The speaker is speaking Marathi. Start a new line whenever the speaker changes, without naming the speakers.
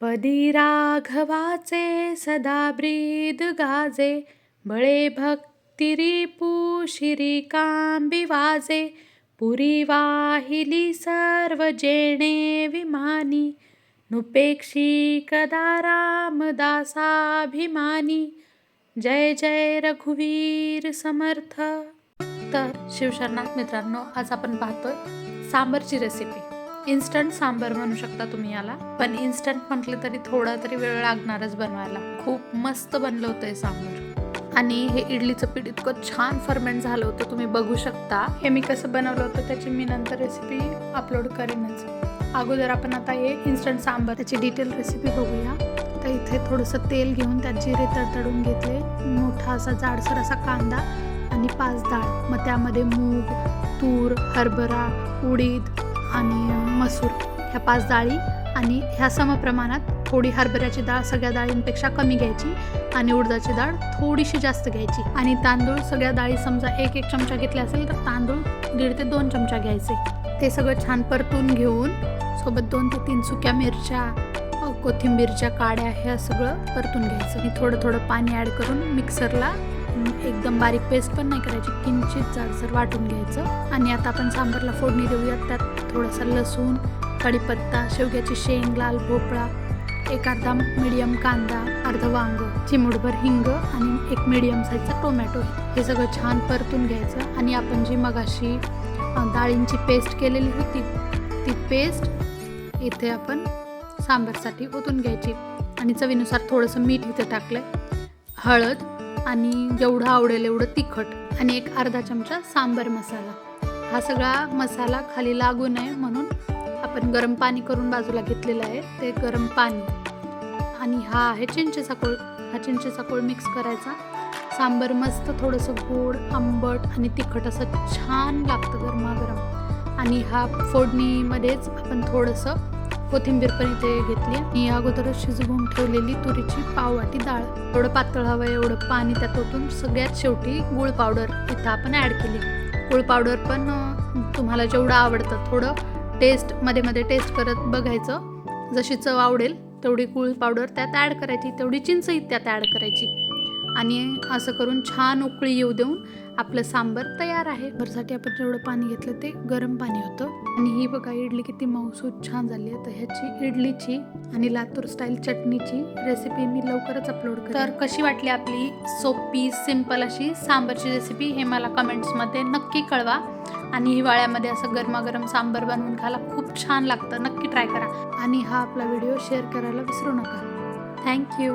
पदी राघवाचे सदा ब्रीद गाजे बळे भक्तिरिपू कांबी वाजे पुरी वाहिली सर्व जेणे विमानी नुपेक्षी कदा रामदासाभिमानी जय जय रघुवीर समर्थ. तर शिवशरणात मित्रांनो आज आपण पाहतोय सांबरची रेसिपी इन्स्टंट सांबर म्हणू शकता तुम्ही याला. पण इन्स्टंट म्हटलं तरी थोडा तरी वेळ लागणारच बनवायला. खूप मस्त बनलं होतं हे सांबर. आणि हे इडलीचं पीठ इतकं छान फर्मेंट झालं होतं तुम्ही बघू शकता. हे मी कसं बनवलं होतं त्याची मी नंतर रेसिपी अपलोड करेनच. अगोदर आपण आता हे इन्स्टंट सांबर त्याची डिटेल रेसिपी बघूया. तर इथे थोडंसं तेल घेऊन त्यात जिरे तडतडून घेतले. मोठा असा जाडसर असा कांदा आणि पाच डाळ. मग त्यामध्ये मूग तूर हरभरा उडीद आणि मसूर. ह्या पाच डाळी आणि ह्या समप्रमाणात थोडी हरभऱ्याची डाळ सगळ्या डाळींपेक्षा कमी घ्यायची आणि उडदाची डाळ थोडीशी जास्त घ्यायची. आणि तांदूळ सगळ्या डाळी समजा एक एक चमचा घेतले असेल तर तांदूळ दीड ते दोन चमचा घ्यायचे. ते सगळं छान परतून घेऊन सोबत दोन ते तीन सुक्या मिरच्या कोथिंबीरच्या काड्या हे सगळं परतून घ्यायचं. आणि थोडं थोडं पाणी ॲड करून मिक्सरला एकदम बारीक पेस्ट पण नाही करायची किंचित जाडसर वाटून घ्यायचं. आणि आता आपण सांबारला फोडणी देऊयात त्यात थोडासा लसूण कढीपत्ता शेवग्याची शेंग लाल भोपळा एक अर्धा मिडियम कांदा अर्धं वांग चिमूटभर हिंग आणि एक मिडियम साईजचा टोमॅटो हे सगळं छान परतून घ्यायचं. आणि आपण जी मगाशी डाळींची पेस्ट केलेली होती ती पेस्ट इथे आपण सांबारसाठी ओतून घ्यायची. आणि चवीनुसार थोडंसं मीठ इथे टाकलं हळद आणि जेवढं आवडेल एवढं तिखट आणि एक अर्धा चमचा सांबर मसाला. हा सगळा मसाला खाली लागू नये म्हणून आपण गरम पाणी करून बाजूला घेतलेलं आहे ते गरम पाणी. आणि हा आहे चिंचेचा कोळ. हा चिंचेचा कोळ मिक्स करायचा. सांबर मस्त थोडंसं गोड आंबट आणि तिखट असं छान लागतं गरमागरम. आणि हा फोडणीमध्येच आपण थोडंसं कोथिंबीर पण इथे घेतली. आणि अगोदरच शिजवून ठेवलेली तुरीची पाववाटी डाळ. थोडं पातळ हवं एवढं पाणी त्यात ओतून सगळ्यात शेवटी गुळ पावडर इथं आपण ॲड केली. गुळ पावडर पण तुम्हाला जेवढं आवडतं थोडं टेस्टमध्ये मध्ये टेस्ट करत बघायचं. जशी चव आवडेल तेवढी गुळ पावडर त्यात ॲड करायची तेवढी चिंचही त्यात ॲड करायची. आणि असं करून छान उकळी येऊ देऊन आपलं सांबर तयार आहे. भरसाठी आपण जेवढं पाणी घेतलं ते गरम पाणी होतं. आणि ही बघा इडली किती मऊसूद छान झाली आहे. तर ह्याची इडलीची आणि लातूर स्टाईल चटणीची रेसिपी मी लवकरच अपलोड करेन. तर कशी वाटली आपली सोपी सिंपल अशी सांबरची रेसिपी हे मला कमेंट्समध्ये नक्की कळवा. आणि हिवाळ्यामध्ये असं गरमागरम सांबर बनवून खायला खूप छान लागतं. नक्की ट्राय करा. आणि हा आपला व्हिडिओ शेअर करायला विसरू नका. थँक्यू